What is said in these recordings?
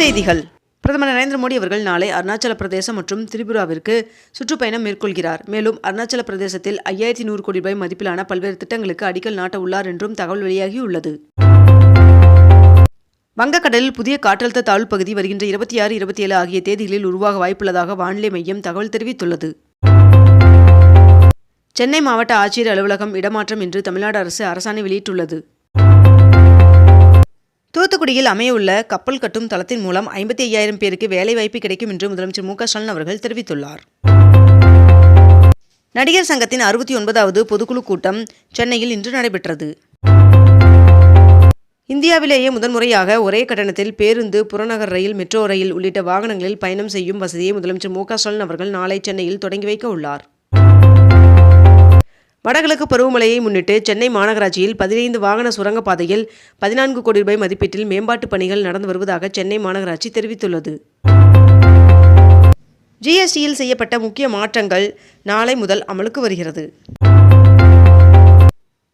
செய்திகள். பிரதமர் நரேந்திர மோடி அவர்கள் நாளை அருணாச்சல பிரதேசம் மற்றும் திரிபுராவிற்கு சுற்றுப்பயணம் மேற்கொள்கிறார். மேலும் அருணாச்சல பிரதேசத்தில் ஐயாயிரத்தி நூறு கோடி ரூபாய் மதிப்பிலான பல்வேறு திட்டங்களுக்கு அடிக்கல் நாட்ட உள்ளார் என்றும் தகவல் வெளியாகியுள்ளது. வங்கக்கடலில் புதிய காற்றழுத்த தாழ்வு பகுதி வருகின்ற இருபத்தி ஆறு இருபத்தி ஏழு ஆகிய தேதிகளில் உருவாக வாய்ப்புள்ளதாக வானிலை மையம் தகவல் தெரிவித்துள்ளது. சென்னை மாவட்ட ஆட்சியர் அலுவலகம் இடமாற்றம் என்று தமிழ்நாடு அரசு அரசாணை வெளியிட்டுள்ளது. தூத்துக்குடியில் அமையவுள்ள கப்பல் கட்டும் தளத்தின் மூலம் ஐம்பத்தி ஐயாயிரம் பேருக்கு வேலைவாய்ப்பு கிடைக்கும் என்று முதலமைச்சர் மு ஸ்டாலின் அவர்கள் தெரிவித்துள்ளார். நடிகர் சங்கத்தின் அறுபத்தி ஒன்பதாவது பொதுக்குழு கூட்டம் சென்னையில் இன்று நடைபெற்றது. இந்தியாவிலேயே முதன்முறையாக ஒரே கட்டணத்தில் பேருந்து புறநகர் ரயில் மெட்ரோ ரயில் உள்ளிட்ட வாகனங்களில் பயணம் செய்யும் வசதியை முதலமைச்சர் மு ஸ்டாலின் அவர்கள் நாளை சென்னையில் தொடங்கி வைக்க உள்ளார். வடகிழக்கு பருவமழையை முன்னிட்டு சென்னை மாநகராட்சியில் பதினைந்து வாகன சுரங்கப்பாதையில் பதினான்கு கோடி ரூபாய் மதிப்பீட்டில் மேம்பாட்டுப் பணிகள் நடந்து வருவதாக சென்னை மாநகராட்சி தெரிவித்துள்ளது. ஜிஎஸ்டியில் செய்யப்பட்ட முக்கிய மாற்றங்கள் நாளை முதல் அமலுக்கு வருகிறது.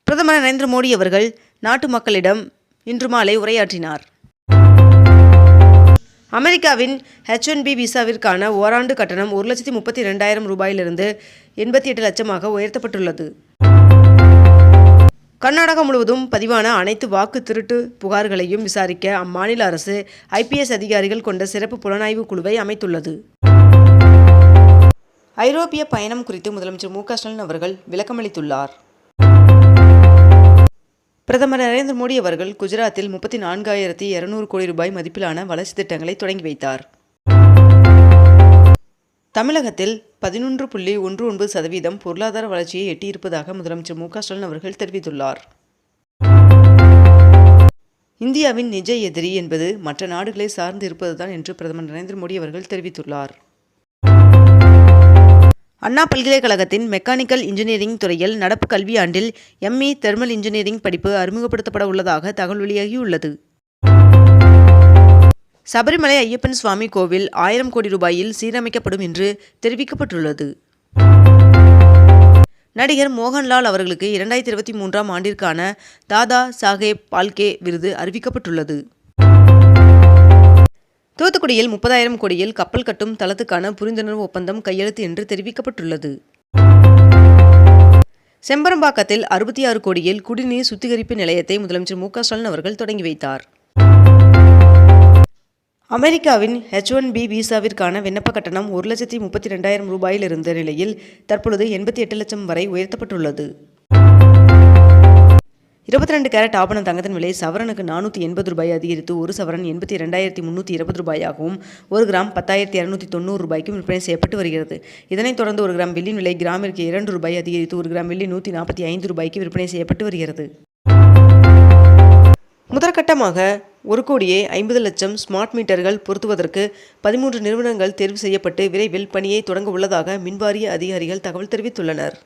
பிரதமர் நரேந்திர மோடி அவர்கள் நாட்டு மக்களிடம் இன்று மாலை உரையாற்றினார். அமெரிக்காவின் ஹெச் ஒன் பி விசாவிற்கான ஓராண்டு கட்டணம் ஒரு லட்சத்தி முப்பத்தி ரெண்டாயிரம் ரூபாயிலிருந்து எண்பத்தி எட்டு லட்சமாக உயர்த்தப்பட்டுள்ளது. கர்நாடகா முழுவதும் பதிவான அனைத்து வாக்கு திருட்டு புகார்களையும் விசாரிக்க அம்மாநில அரசு ஐபிஎஸ் அதிகாரிகள் கொண்ட சிறப்பு புலனாய்வு குழுவை அமைத்துள்ளது. ஐரோப்பிய பயணம் குறித்து முதலமைச்சர் மு க ஸ்டாலின் அவர்கள் விளக்கமளித்துள்ளார். பிரதமர் நரேந்திர மோடி அவர்கள் குஜராத்தில் முப்பத்தி நான்காயிரத்தி இருநூறு கோடி ரூபாய் மதிப்பிலான வளர்ச்சி திட்டங்களை தொடங்கி வைத்தார். தமிழகத்தில் பதினொன்று புள்ளி ஒன்று ஒன்பது சதவீதம் பொருளாதார வளர்ச்சியை எட்டியிருப்பதாக முதலமைச்சர் மு ஸ்டாலின் அவர்கள் தெரிவித்துள்ளார். இந்தியாவின் நிஜ எதிரி என்பது மற்ற நாடுகளை சார்ந்து இருப்பதுதான் என்று பிரதமர் நரேந்திர மோடி அவர்கள் தெரிவித்துள்ளார். அண்ணா பல்கலைக்கழகத்தின் மெக்கானிக்கல் இன்ஜினியரிங் துறையில் நடப்பு கல்வியாண்டில் எம்இ தெர்மல் இன்ஜினியரிங் படிப்பு அறிமுகப்படுத்தப்பட உள்ளதாக தகவல் வெளியாகியுள்ளது. சபரிமலை ஐயப்பன் சுவாமி கோவில் ஆயிரம் கோடி ரூபாயில் சீரமைக்கப்படும் என்று தெரிவிக்கப்பட்டுள்ளது. நடிகர் மோகன்லால் அவர்களுக்கு இரண்டாயிரத்தி இருபத்தி மூன்றாம் ஆண்டிற்கான தாதா சாஹேப் பால்கே விருது அறிவிக்கப்பட்டுள்ளது. தூத்துக்குடியில் முப்பதாயிரம் கோடியில் கப்பல் கட்டும் தளத்துக்கான புரிந்துணர்வு ஒப்பந்தம் கையெழுத்து என்று தெரிவிக்கப்பட்டுள்ளது. செம்பரம்பாக்கத்தில் அறுபத்தி ஆறு கோடியில் குடிநீர் சுத்திகரிப்பு நிலையத்தை முதலமைச்சர் மு ஸ்டாலின் அவர்கள் தொடங்கி வைத்தார். அமெரிக்காவின் ஹெச் ஒன் பி விசாவிற்கான விண்ணப்ப கட்டணம் ஒரு லட்சத்தி முப்பத்தி ரெண்டாயிரம் ரூபாயில் இருந்த நிலையில் தற்பொழுது எண்பத்தி எட்டு லட்சம் வரை உயர்த்தப்பட்டுள்ளது. இருபத்தி ரெண்டு கேரட் ஆபண தங்கத்தின் விலை சவரனுக்கு நானூற்றி எண்பது ரூபாய் அதிகரித்து ஒரு சவரன் எண்பத்தி ரெண்டாயிரத்தி முந்நூற்றி இருபது ரூபாயாகவும் ஒரு கிராம் பத்தாயிரத்தி இரநூத்தி தொண்ணூறு ரூபாய்க்கும் விற்பனை செய்யப்பட்டு வருகிறது. இதனைத் தொடர்ந்து ஒரு கிராம் வெள்ளியின் விலை கிராமிற்கு இரண்டு ரூபாய் அதிகரித்து ஒரு கிராம் வெள்ளி நூற்றி நாற்பத்தி ஐந்து ரூபாய்க்கு விற்பனை செய்யப்பட்டு வருகிறது. முதற்கட்டமாக ஒரு கோடியே ஐம்பது லட்சம் ஸ்மார்ட் மீட்டர்கள் பொருத்துவதற்கு பதிமூன்று நிறுவனங்கள் தேர்வு செய்யப்பட்டு விரைவில் பணியை தொடங்க உள்ளதாக மின்வாரிய அதிகாரிகள் தகவல் தெரிவித்துள்ளனர்.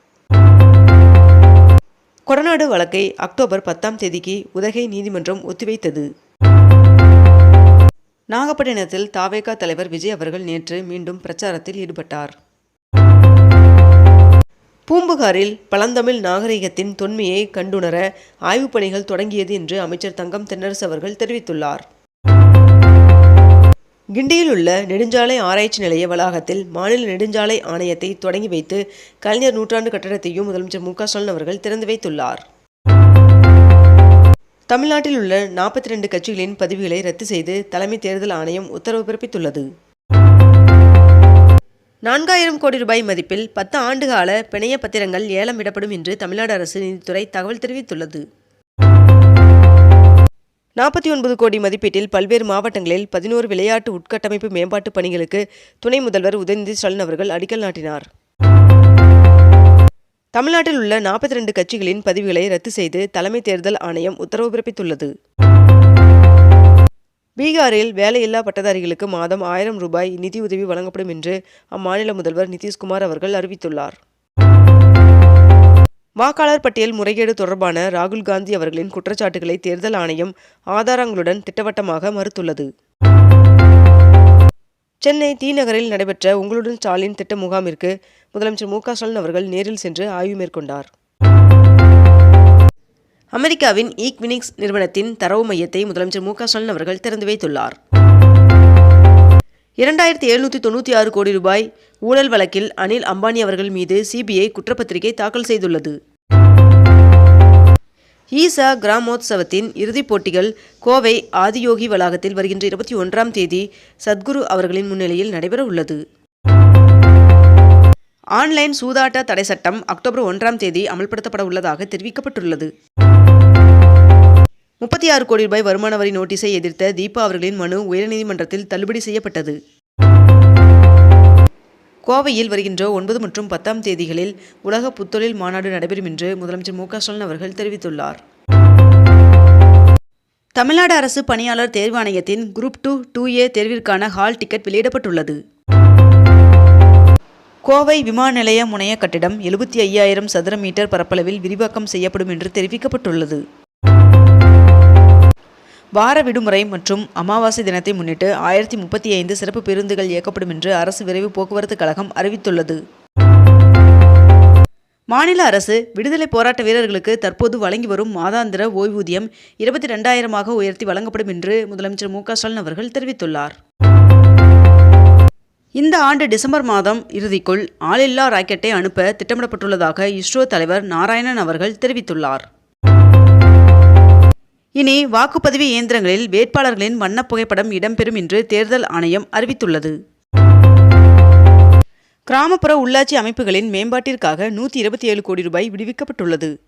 கொடநாடு வழக்கை அக்டோபர் பத்தாம் தேதிக்கு உதகை நீதிமன்றம் ஒத்திவைத்தது. நாகப்பட்டினத்தில் தாவேகா தலைவர் விஜய் அவர்கள் நேற்று மீண்டும் பிரச்சாரத்தில் ஈடுபட்டார். பூம்புகாரில் பழந்தமிழ் நாகரிகத்தின் தொன்மையை கண்டுணர ஆய்வுப் பணிகள் தொடங்கியது என்று அமைச்சர் தங்கம் தென்னரசு அவர்கள் தெரிவித்துள்ளார். கிண்டியில் உள்ள நெடுஞ்சாலை ஆராய்ச்சி நிலைய வளாகத்தில் மாநில நெடுஞ்சாலை ஆணையத்தை தொடங்கி வைத்து கலைஞர் நூற்றாண்டு கட்டடத்தையும் முதலமைச்சர் மு க ஸ்டாலின் அவர்கள் திறந்து வைத்துள்ளார். தமிழ்நாட்டில் உள்ள நாற்பத்தி ரெண்டு கட்சிகளின் பதிவுகளை ரத்து செய்து தலைமை தேர்தல் ஆணையம் உத்தரவு பிறப்பித்துள்ளது. நான்காயிரம் கோடி ரூபாய் மதிப்பில் பத்து ஆண்டுகால பிணைய பத்திரங்கள் ஏலம் விடப்படும் என்று தமிழ்நாடு அரசு நிதித்துறை தகவல் தெரிவித்துள்ளது. நாற்பத்தி ஒன்பது கோடி மதிப்பீட்டில் பல்வேறு மாவட்டங்களில் பதினோரு விளையாட்டு உட்கட்டமைப்பு மேம்பாட்டு பணிகளுக்கு துணை முதல்வர் உதயநிதி ஸ்டாலின் அவர்கள் அடிக்கல் நாட்டினார். தமிழ்நாட்டில் உள்ள நாற்பத்தி ரெண்டு கட்சிகளின் பதிவுகளை ரத்து செய்து தலைமை தேர்தல் ஆணையம் உத்தரவு பிறப்பித்துள்ளது. பீகாரில் வேலையில்லா பட்டதாரிகளுக்கு மாதம் ஆயிரம் ரூபாய் நிதியுதவி வழங்கப்படும் என்று அம்மாநில முதல்வர் நிதிஷ்குமார் அவர்கள் அறிவித்துள்ளார். வாக்காளர் பட்டியல் முறைகேடு தொடர்பான ராகுல் காந்தி அவர்களின் குற்றச்சாட்டுகளை தேர்தல் ஆணையம் ஆதாரங்களுடன் திட்டவட்டமாக மறுத்துள்ளது. சென்னை தி நகரில் நடைபெற்ற உங்களுடன் ஸ்டாலின் திட்ட முகாமிற்கு முதலமைச்சர் மு ஸ்டாலின் அவர்கள் நேரில் சென்று ஆய்வு மேற்கொண்டார். அமெரிக்காவின் ஈக்வினிக்ஸ் நிறுவனத்தின் தரவு மையத்தை முதலமைச்சர் மு ஸ்டாலின் அவர்கள் திறந்து வைத்துள்ளார். இரண்டாயிரத்தி எழுநூற்றி தொண்ணூற்றி ஆறு கோடி ரூபாய் ஊழல் வழக்கில் அனில் அம்பானி அவர்கள் மீது சிபிஐ குற்றப்பத்திரிகை தாக்கல் செய்துள்ளது. ஈசா கிராமோத்சவத்தின் இறுதிப் போட்டிகள் கோவை ஆதியோகி வளாகத்தில் வருகின்ற இருபத்தி ஒன்றாம் தேதி சத்குரு அவர்களின் முன்னிலையில் நடைபெற உள்ளது. ஆன்லைன் சூதாட்ட தடை சட்டம் அக்டோபர் ஒன்றாம் தேதி அமல்படுத்தப்பட உள்ளதாக தெரிவிக்கப்பட்டுள்ளது. முப்பத்தி ஆறு கோடி ரூபாய் வருமான வரி நோட்டீஸை எதிர்த்த தீபா அவர்களின் மனு உயர்நீதிமன்றத்தில் தள்ளுபடி செய்யப்பட்டது. கோவையில் வருகின்ற ஒன்பது மற்றும் பத்தாம் தேதிகளில் உலக புத்தொழில் மாநாடு நடைபெறும் என்று முதலமைச்சர் மு க ஸ்டாலின் அவர்கள் தெரிவித்துள்ளார். தமிழ்நாடு அரசு பணியாளர் தேர்வாணையத்தின் குரூப் டூ டூ ஏ தேர்விற்கான ஹால் டிக்கெட் வெளியிடப்பட்டுள்ளது. கோவை விமான நிலைய முனைய கட்டிடம் எழுபத்தி ஐயாயிரம் சதுர மீட்டர் பரப்பளவில் விரிவாக்கம் செய்யப்படும் என்று தெரிவிக்கப்பட்டுள்ளது. வார விடுமுறை மற்றும் அமாவாசை தினத்தை முன்னிட்டு ஆயிரத்தி முப்பத்தி ஐந்து சிறப்பு பேருந்துகள் இயக்கப்படும் என்று அரசு விரைவு போக்குவரத்து கழகம் அறிவித்துள்ளது. மாநில அரசு விடுதலை போராட்ட வீரர்களுக்கு தற்போது வழங்கி வரும் மாதாந்திர ஓய்வூதியம் இருபத்தி ரெண்டாயிரமாக உயர்த்தி வழங்கப்படும் என்று முதலமைச்சர் மு ஸ்டாலின் அவர்கள் தெரிவித்துள்ளார். இந்த ஆண்டு டிசம்பர் மாதம் இறுதிக்குள் ஆளில்லா ராக்கெட்டை அனுப்ப திட்டமிடப்பட்டுள்ளதாக இஸ்ரோ தலைவர் நாராயணன் அவர்கள் தெரிவித்துள்ளார். இனி வாக்குப்பதிவு இயந்திரங்களில் வேட்பாளர்களின் வண்ணப் புகைப்படம் இடம்பெறும் என்று தேர்தல் ஆணையம் அறிவித்துள்ளது. கிராமப்புற உள்ளாட்சி அமைப்புகளின் மேம்பாட்டிற்காக நூற்றி இருபத்தி ஏழு கோடி ரூபாய் விடுவிக்கப்பட்டுள்ளது.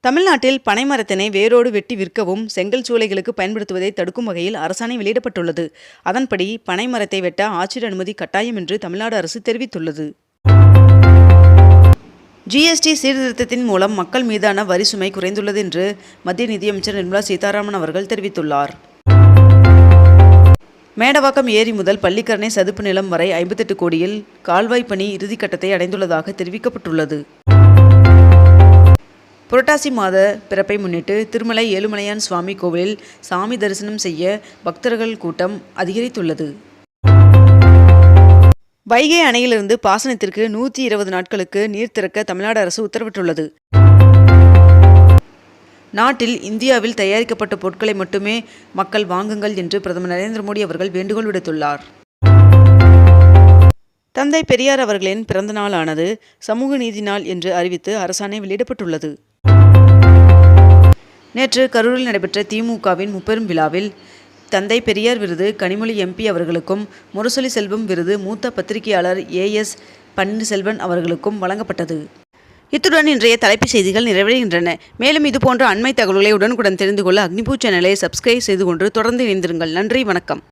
தமிழ்நாட்டில் பனைமரத்தினை வேரோடு வெட்டி விற்கவும் செங்கல் சூளைகளுக்கு பயன்படுத்துவதை தடுக்கும் வகையில் அரசாணை வெளியிடப்பட்டுள்ளது. அதன்படி பனைமரத்தை வெட்ட ஆட்சியர் அனுமதி கட்டாயம் என்று தமிழ்நாடு அரசு தெரிவித்துள்ளது. ஜிஎஸ்டி சீர்திருத்தத்தின் மூலம் மக்கள் மீதான வரி சுமை குறைந்துள்ளது என்று மத்திய நிதியமைச்சர் நிர்மலா சீதாராமன் அவர்கள் தெரிவித்துள்ளார். மேடவாக்கம் ஏரி முதல் பள்ளிக்கரணை சதுப்பு நிலம் வரை ஐம்பத்தெட்டு கோடியில் கால்வாய் பணி இறுதிக்கட்டத்தை அடைந்துள்ளதாக தெரிவிக்கப்பட்டுள்ளது. புரட்டாசி மாத பிறப்பை முன்னிட்டு திருமலை ஏழுமலையான் சுவாமி கோவிலில் சாமி தரிசனம் செய்ய பக்தர்கள் கூட்டம் அதிகரித்துள்ளது. வைகை அணையிலிருந்து பாசனத்திற்கு நூற்றி இருபது நாட்களுக்கு நீர் திறக்க தமிழ்நாடு அரசு உத்தரவிட்டுள்ளது. நாட்டில் இந்தியாவில் தயாரிக்கப்பட்ட பொருட்களை மட்டுமே மக்கள் வாங்குங்கள் என்று பிரதமர் நரேந்திர மோடி அவர்கள் வேண்டுகோள் விடுத்துள்ளார். தந்தை பெரியார் அவர்களின் பிறந்த நாளானது சமூக நீதி நாள் என்று அறிவித்து அரசாணை வெளியிடப்பட்டுள்ளது. நேற்று கரூரில் நடைபெற்ற திமுகவின் முப்பெரும் விழாவில் தந்தை பெரியார் விருது கனிமொழி எம்பி அவர்களுக்கும் முரசொலி செல்வம் விருது மூத்த பத்திரிகையாளர் ஏஎஸ் பன்னீர்செல்வன் அவர்களுக்கும் வழங்கப்பட்டது. இத்துடன் இன்றைய தலைப்புச் செய்திகள் நிறைவடைகின்றன. மேலும் இதுபோன்ற அண்மை தகவல்களை உடனுக்குடன் தெரிந்து கொள்ள அக்னிபூ சேனலை சப்ஸ்கிரைப் செய்து கொண்டு தொடர்ந்து இணைந்திருங்கள். நன்றி வணக்கம்.